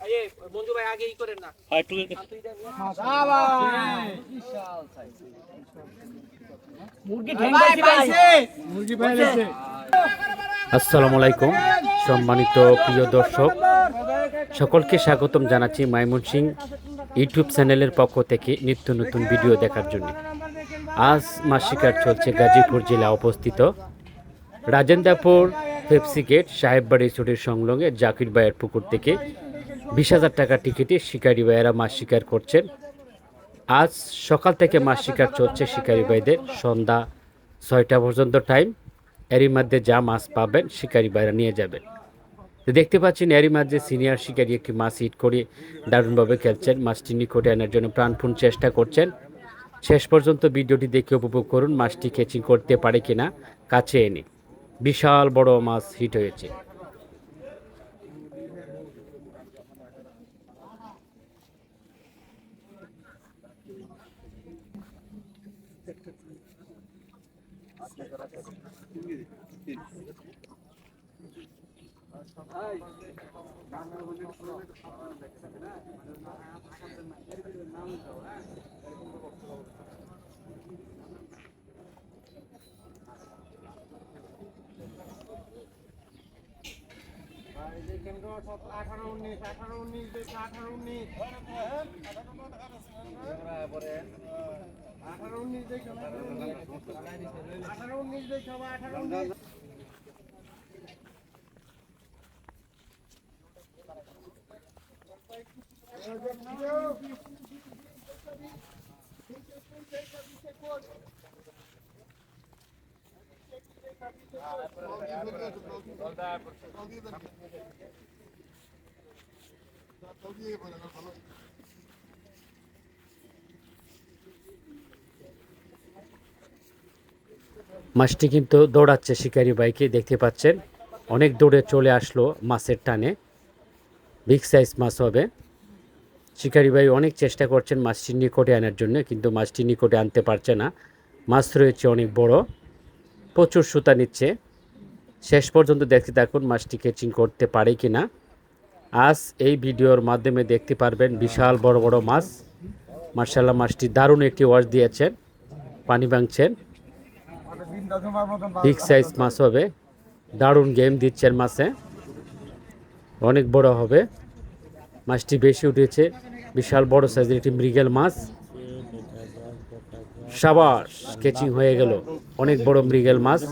ভাই এ মঞ্জু ভাই আগে ই করেন না। হয় একটু মুরগি ঠ্যাং পাইছে মুরগি পাইছে। আসসালামু আলাইকুম সম্মানিত প্রিয় দর্শক। সকলকে স্বাগতম জানাচ্ছি মাইমুন সিং ইউটিউব চ্যানেলের পক্ষ থেকে নিত্য নতুন ভিডিও দেখার জন্য। আজ মাছ শিকার চলছে গাজীপুর জেলা অবস্থিত রাজেন্দ্রপুর পেপসি গেট সাহেববাড়ি চুরির সংলগ্নে জাকির ভাইয়ের পুকুর থেকে বিশ হাজার টাকা টিকিটে শিকারি ভাইয়েরা মাছ শিকার করছেন। আজ সকাল থেকে মাছ শিকার চলছে শিকারী ভাইদের। সন্ধ্যা ছয়টা পর্যন্ত টাইম এরই মধ্যে যা মাছ পাবেন শিকারি ভাইরা নিয়ে যাবেন। দেখতে পাচ্ছেন, এরই মাঝে সিনিয়র শিকারী একটি মাছ হিট করে দারুণভাবে খেলছেন। মাছটি নিকটে আনার জন্য প্রাণপণ চেষ্টা করছেন। শেষ পর্যন্ত ভিডিওটি দেখে উপভোগ করুন। মাছটি ক্যাচিং করতে পারে কিনা, কাছে এনে। বিশাল বড় মাছ হিট হয়েছে। আঠারো উনিশ আঠারো উনিশ আঠারো উনিশ। আঠারো উনিশ দেখো আঠারো উনিশ দেখো আঠারো উনিশ মাছটি কিন্তু দৌড়াচ্ছে শিকারি বাইকে, দেখতে পাচ্ছেন। অনেক দৌড়ে চলে আসলো মাছের টানে। বিগ সাইজ মাছ হবে। শিকারি ভাই অনেক চেষ্টা করছেন মাছটি নিকটে আনার জন্য, কিন্তু মাছটি নিকটে আনতে পারছে না। মাছ রয়েছে অনেক বড়। প্রচুর সুতা নিচ্ছে। শেষ পর্যন্ত দেখতে থাকুন মাছটি কেচিং করতে পারে কি না আজ এই ভিডিওর মাধ্যমে দেখতে পারবেন বিশাল বড় বড় মাছ। মার্শাল্লাহ মাছটি দারুণ একটি ওয়াশ দিয়েছেন। পানি ভাঙছেন। বিগ সাইজ মাছ হবে। দারুণ গেম দিচ্ছেন মাছে। অনেক বড় হবে। মাছটি বেশি উঠেছে। বিশাল বড় সাইজের একটি মৃগেল মাছ। সাবাস কেচিং হয়ে গেল। অনেক বড় মৃগেল মাছ।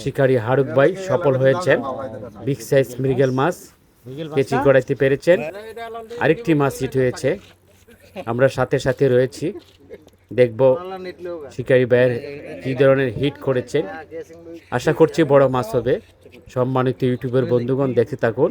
শিকারি হারুক ভাই সফল হয়েছেন। বিগ সাইজ মৃগেল মাছ কেচিং করাইতে পেরেছেন। আরেকটি মাছ হিট হয়েছে। আমরা সাথে সাথে রয়েছি। দেখব শিকারী ভাইয়ের কী ধরনের হিট করেছেন আশা করছি বড় মাছ হবে। সম্মানিত ইউটিউবের বন্ধুগণ দেখে থাকুন।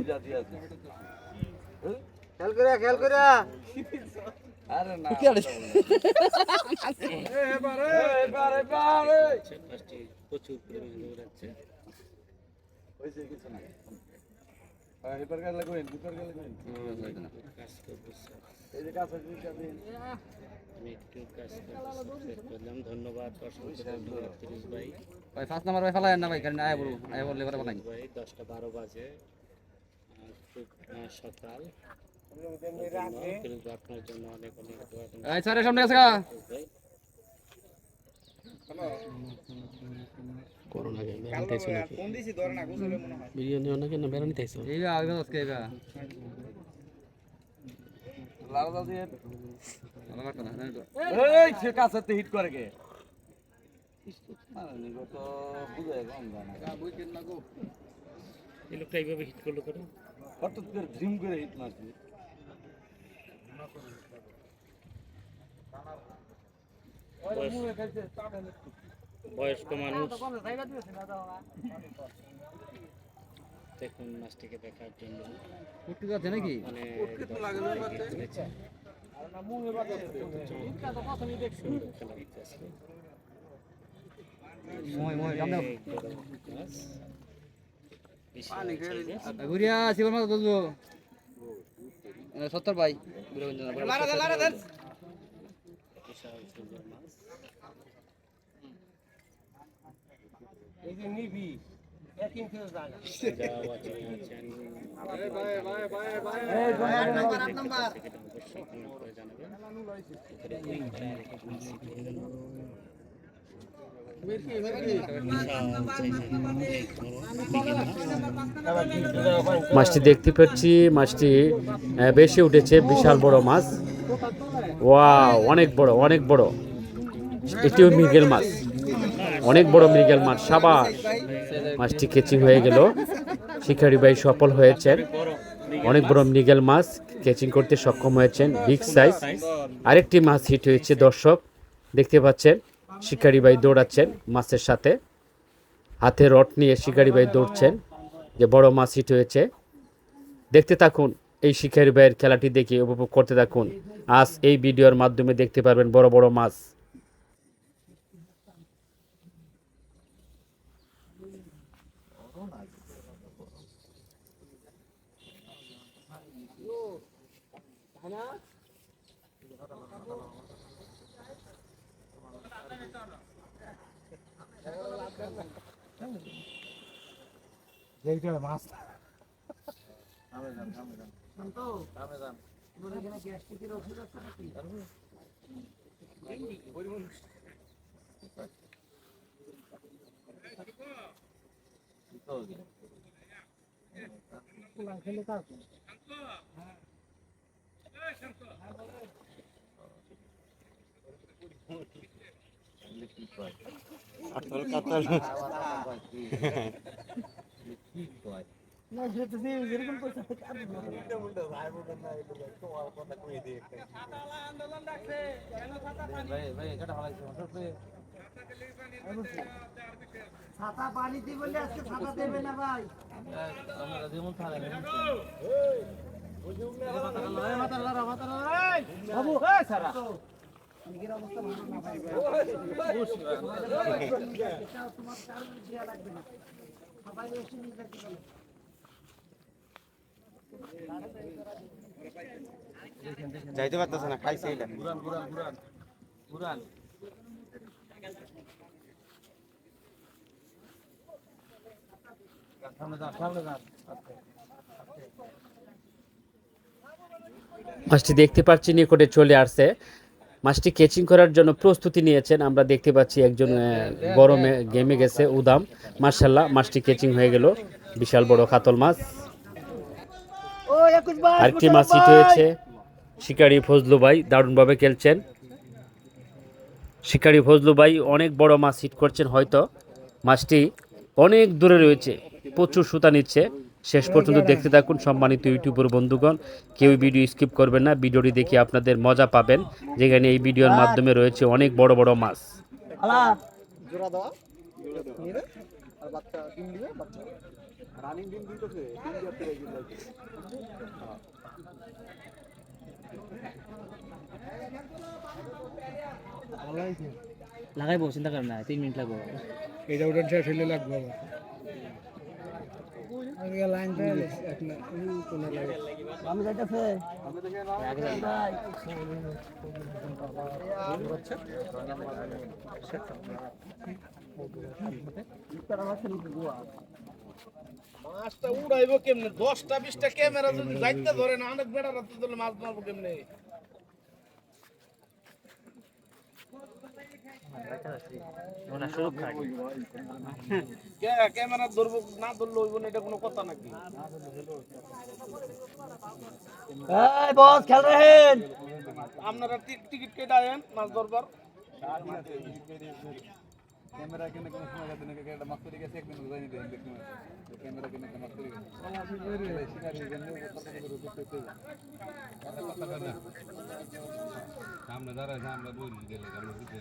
করে ধন্যবাদ ভাই ভাই ফার্স্ট নাম্বার ভাই ফেলায় না ভাই কারণ আয় বলব আয় বললে পরে বানাই ভাই দশটা বারো বাজে। আহ, খুব, আহ, সকাল। কিন্তু আপনার জন্য অনেক অনেক দোয়া স্যারের সামনে আছে গা ভাই। করোনা বিরিয়ানি অনেকে না এই আগে আজকে এই। এই সে কাছে হিট করে কে? তো বুঝে কম জানা এই লোকটা এইভাবে হিট করল কেন? হঠাৎ করে ঝিম করে হিট মারছে। বয়স্ক মানুষ। দেখুন মাছটিকে দেখার জন্য। নাকি? ঘুরিয়া শিবর মাছ বলব সত্তর ভাই এই যে নিবি। মাছটি দেখতে পাচ্ছি, মাছটি বেশি উঠেছে, বিশাল বড় মাছ। ওয়া অনেক বড় অনেক বড়। এটিও মৃগেল মাছ। অনেক বড় মৃগেল মাছ, সাবাস। মাছটি কেচি হয়ে গেল। শিকারি ভাই সফল হয়েছেন। অনেক বড় মৃগেল মাছ কেচিং করতে সক্ষম হয়েছেন, বিগ সাইজ। আরেকটি মাছ হিট হয়েছে, দর্শক। দেখতে পাচ্ছেন, শিকারি ভাই দৌড়াচ্ছেন মাছের সাথে। হাতে রড নিয়ে শিকারি ভাই দৌড়ছেন। যে বড় মাছ হিট হয়েছে। দেখতে থাকুন, এই শিকারি ভাইয়ের খেলাটি দেখে, উপভোগ করতে থাকুন। আজ এই ভিডিওর মাধ্যমে দেখতে পারবেন বড় বড় মাছ। এইটা মাছ। নামে যান নামে যান শান্ত নামে যান মনে কেন গ্যাস্ট্রিকের ওষুধ আছে নাকি পরিমাণ খেলে কাজ ছাতা পানি দিয়ে বললে আজকে ছাতা দেবে না ভাই বাবু এই সারা নিজের অবস্থা ভালো না ভাই এটা তোমার কারণ দেয়া লাগবে না সবাই এসে নিয়ে যাচ্ছে যাইতে পারতেছে না খাইছে এটা মাছটি দেখতে পাচ্ছি নিকটে চলে আসছে। মাছটি কেচিং করার জন্য প্রস্তুতি নিয়েছেন। আমরা দেখতে পাচ্ছি একজন গরমে গেমে গেছে উদাম। মার্শাল্লাহ মাছটি কেচিং হয়ে গেল। বিশাল বড় কাতল মাছ। আরেকটি মাছ হিট হয়েছে। শিকারি ফজলু ভাই দারুণভাবে খেলছেন। শিকারি ফজলু ভাই অনেক বড় মাছ হিট করছেন হয়তো। মাছটি অনেক দূরে রয়েছে। প্রচুর সুতা নিচ্ছে। শেষ পর্যন্ত দেখতে থাকুন সম্মানিত ইউটিউবার বন্ধুগণ। কেউ ভিডিও স্কিপ করবেন না ভিডিওটি দেখে আপনাদের মজা পাবেন যেখানে এই ভিডিওর মাধ্যমে রয়েছে অনেক বড় বড় মাছ। আলা লাগাইবো চিন্তা করেন না তিন মিনিট লাগবে। এটা ওটা শেষ হইলে লাগবে আবার আজকে লাইন পেয়ে এক না কোনো লাগে আমি যাইতেছে ভাই মাছটা উড়াইবো কেমনে? দশটা, বিশটা ক্যামেরা যদি যাইতে ধরে না, অনেক বেড়া রাখতে ধরলে মাছ মারবো কেমনে? ক্যামেরা ধরবো না ধরলে এটা কোনো কথা নাকি? বস খেল আপনারা টিকিট কেটে আয়েন মাছ ধরবার। ক্যামেরা কিনে কোনো সময় যাতে নাকি একটা মাছ গেছে একদিন বুঝাই নিতে দেখুন। ক্যামেরা কিনে একটা মাছ গেছে? শিকারি সামনে দাঁড়ায় আমরা বলি গেলে আমরা বুঝে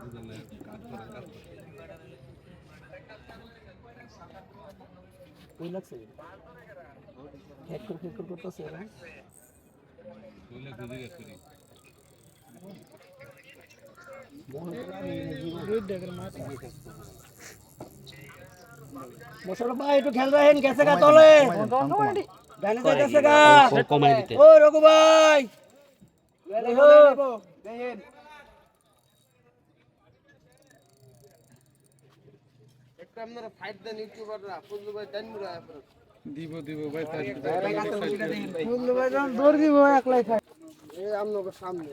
বুঝলে কাজ করে কাজ কই লাগছে হেড করে। হেড করে করতেছে বলে খুঁজে গেছে করি মশলা ভাই একটু খেল রাখেন গেছে গা তলে। ডাইনে যাইতেছে গা। কমাই দিতে ও রঘু ভাই। আপনারা ফাইট দেন ইউটিউবাররা ফজলু ভাই দেন মুরা দিব দিব। ভাই তার বন্ধু ভাই দৌড় দিব একলাই আপনাকে সামনে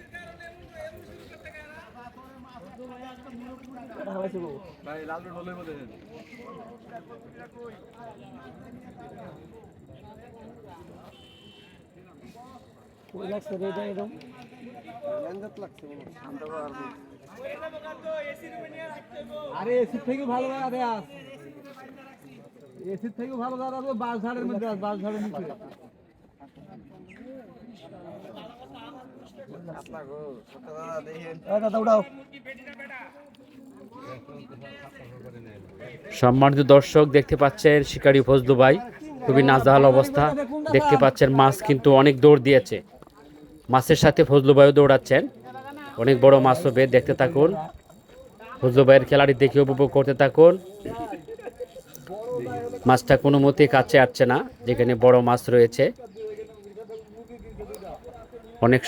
ভাই লাল রোড হলে বলে আরে এসির থেকে ভালো জায়গা আস এসির থেকে ভালো জায়গা আছে বাস ঝাড়ের মধ্যে আস বাস ঝাড়ের নিচে এই দাদা উঠাও সম্মানিত দর্শক দেখতে পাচ্ছেন শিকারি ফজলু ভাই, খুবই নাজাহাল অবস্থা। দেখতে পাচ্ছেন মাছ কিন্তু অনেক দৌড় দিয়েছে। মাছের সাথে ফজলু ভাইও দৌড়াচ্ছেন। অনেক বড় মাছ হবে, দেখতে থাকুন। ফজলু ভাইয়ের খেলাটি দেখে উপভোগ করতে থাকুন। মাছটা কোনো মতেই কাছে আসছে না, যেখানে বড় মাছ রয়েছে। অনেক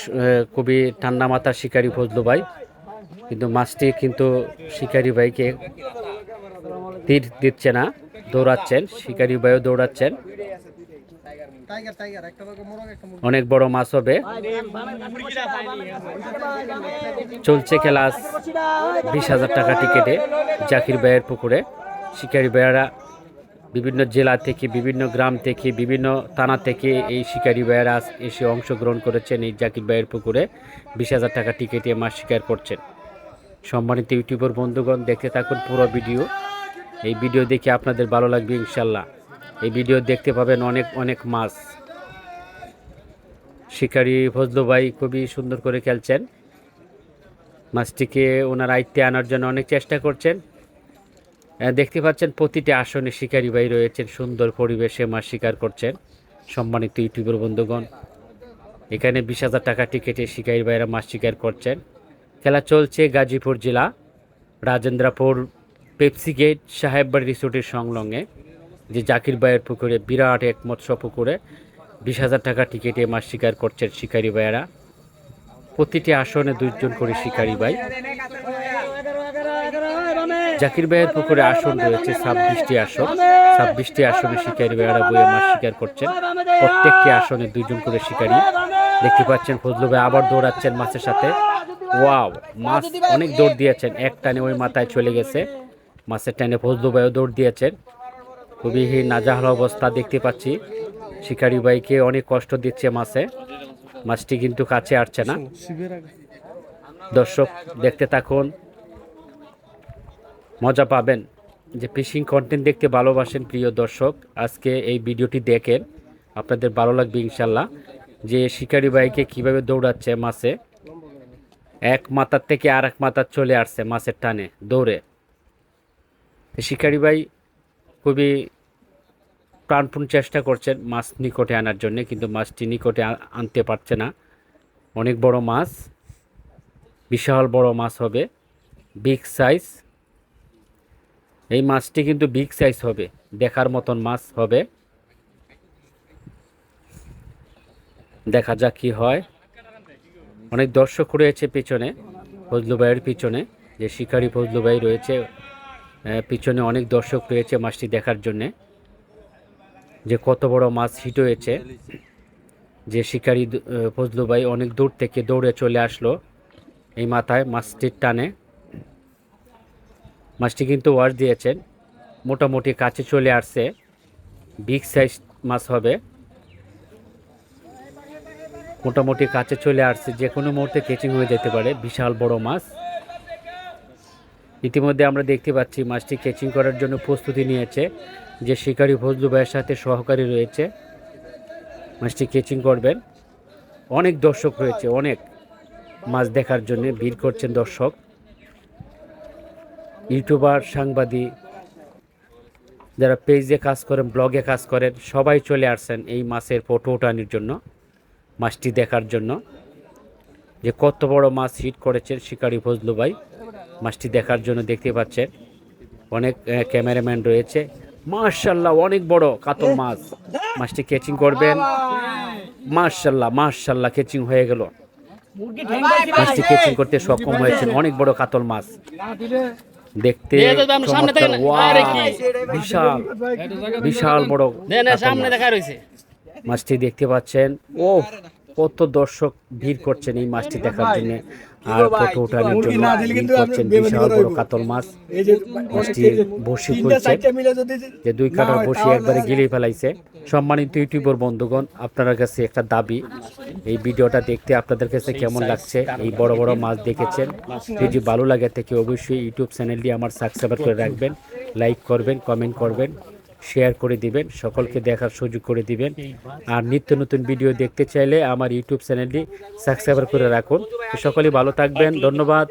খুবই ঠান্ডা মাথার শিকারি ফজলু ভাই। কিন্তু মাছটি কিন্তু শিকারি ভাইকে তীর দিচ্ছে না, দৌড়াচ্ছেন, শিকারি ভাইও দৌড়াচ্ছেন। অনেক বড় মাছ হবে। চলছে খেলা বিশ হাজার টাকা টিকেটে জাকির ভাইয়ের পুকুরে। শিকারি ভাইয়েরা বিভিন্ন জেলা থেকে, বিভিন্ন গ্রাম থেকে, বিভিন্ন থানা থেকে এই শিকারি ভাইয়েরা এসে অংশগ্রহণ করেছেন এই জাকির ভাইয়ের পুকুরে। বিশ হাজার টাকা টিকেটে মাছ শিকার করছেন। সম্মানিত ইউটিউবার বন্ধুগণ, দেখতে থাকুন পুরো ভিডিও। এই ভিডিও দেখে আপনাদের ভালো লাগবে ইনশাল্লাহ। এই ভিডিও দেখতে পাবেন অনেক অনেক মাছ। শিকারি ফজলু ভাই খুবই সুন্দর করে খেলছেন। মাছটিকে ওনার আয়ত্তে আনার জন্য অনেক চেষ্টা করছেন। দেখতে পাচ্ছেন প্রতিটি আসনে শিকারি ভাই রয়েছেন, সুন্দর পরিবেশে মাছ শিকার করছেন। সম্মানিত ইউটিউবের বন্ধুগণ, এখানে বিশ হাজার টাকা টিকিটে শিকারি ভাইরা মাছ শিকার করছেন। খেলা চলছে গাজীপুর জেলা, রাজেন্দ্রাপুর পেপসি গেট, সাহেববাড়ি রিসোর্টের সংলগ্নে, যে জাকির ভাইয়ের পুকুরে বিরাট এক মৎস্য পুকুরে বিশ হাজার টাকা টিকিটে মাছ শিকার করছেন শিকারি ভাইয়েরা। প্রতিটি আসনে দুইজন করে শিকারি ভাই। জাকির ভাইয়ের পুকুরে আসন রয়েছে ছাব্বিশটি আসন। ছাব্বিশটি আসনে শিকারি ভাইয়েরা বইয়ে মাছ শিকার করছেন। প্রত্যেকটি আসনে দুইজন করে শিকারি। দেখতে পাচ্ছেন ফজলু ভাই আবার দৌড়াচ্ছেন মাছের সাথে। ওয়াও মাছ অনেক দৌড় দিয়েছেন। এক টানে ওই মাথায় চলে গেছে। মাছের টানে ফজলু ভাইও দৌড় দিয়েছেন। খুবই নাজাহাল অবস্থা দেখতে পাচ্ছি। শিকারি ভাইকে অনেক কষ্ট দিচ্ছে মাছে। মাছটি কিন্তু কাছে আসছে না। দর্শক দেখতে থাকুন। মজা পাবেন যে ফিশিং কন্টেন্ট দেখতে ভালোবাসেন প্রিয় দর্শক। আজকে এই ভিডিওটি দেখেন। আপনাদের ভালো লাগবে ইনশাল্লাহ। যে শিকারি ভাইকে কীভাবে দৌড়াচ্ছে মাছে। এক মাথার থেকে আর এক মাথার চলে আসছে মাছের টানে, দৌড়ে। শিকারি ভাই খুবই প্রাণপণ চেষ্টা করছেন মাছ নিকটে আনার জন্য, কিন্তু মাছটি নিকটে আনতে পারছে না। অনেক বড় মাছ, বিশাল বড় মাছ হবে বিগ সাইজ এই মাছটি কিন্তু বিগ সাইজ হবে, দেখার মতন মাছ হবে। দেখা যাক কি হয়। অনেক দর্শক রয়েছে পিছনে ফজলু ভাইয়ের পিছনে যে শিকারি ফজলু ভাই রয়েছে পিছনে অনেক দর্শক রয়েছে মাছটি দেখার জন্যে। যে কত বড় মাছ হিট হয়েছে যে শিকারি দ- আহ, ফজলু ভাই অনেক দূর থেকে দৌড়ে চলে আসলো এই মাথায় মাছটির টানে। মাছটি কিন্তু ওয়াশ দিয়েছেন মোটামুটি কাছে চলে আসছে বিগ সাইজ মাছ হবে। মোটামুটি কাছে চলে আসছে, যে কোনো মুহূর্তে কেচিং হয়ে যেতে পারে, বিশাল বড় মাছ। ইতিমধ্যে আমরা দেখতে পাচ্ছি মাছটি কেচিং করার জন্য প্রস্তুতি নিয়েছে, যে শিকারী ফজলু ভাইয়ের সাথে সহকারী রয়েছে। মাছটি কেচিং করবেন। অনেক দর্শক রয়েছে, অনেক মাছ দেখার জন্য ভিড় করছেন দর্শক। ইউটিউবার, সাংবাদিক যারা পেজে কাজ করেন, ব্লগে কাজ করেন, সবাই চলে আসছেন এই মাছের ফটো ওঠানোর জন্য। মাছটি দেখার জন্য যে কত বড় মাছ হিট করেছেন শিকারি ফজলু ভাই। মাছটি দেখার জন্য দেখতে পাচ্ছেন। অনেক ক্যামেরাম্যান রয়েছে। মার্শাল্লাহ অনেক বড় কাতল মাছ। মাছটি ক্যাচিং করবেন। মার্শাল্লাহ মার্শাল্লাহ ক্যাচিং হয়ে গেল। মাছটি ক্যাচিং করতে সক্ষম হয়েছেন অনেক বড় কাতল মাছ। দেখতে বিশাল বিশাল বড় সামনে দেখা রয়েছে। মাছটি দেখতে পাচ্ছেন। ও কত দর্শক ভিড় করছেন এই মাছটি দেখার জন্য। আর ফটো ওঠানোর জন্য ভিড় করছেন বিশাল বড় কাতল মাছ। মাছটি বসি যদি যে দুই কাটার বসি একবারে গিলে ফেলাইছে। সম্মানিত ইউটিউবার বন্ধুগণ আপনার কাছে একটা দাবি। এই ভিডিওটা দেখতে আপনাদের কাছে কেমন লাগছে? এই বড় বড় মাছ দেখেছেন। যদি ভালো লাগে থেকে অবশ্যই ইউটিউব চ্যানেলটি আমার সাবস্ক্রাইব করে রাখবেন। লাইক করবেন কমেন্ট করবেন। শেয়ার করে দিবেন, সকলকে দেখার সুযোগ করে দিবেন। আর নিত্য নতুন ভিডিও দেখতে চাইলে আমার ইউটিউব চ্যানেলটি সাবস্ক্রাইব করে রাখুন। সকলে ভালো থাকবেন, ধন্যবাদ।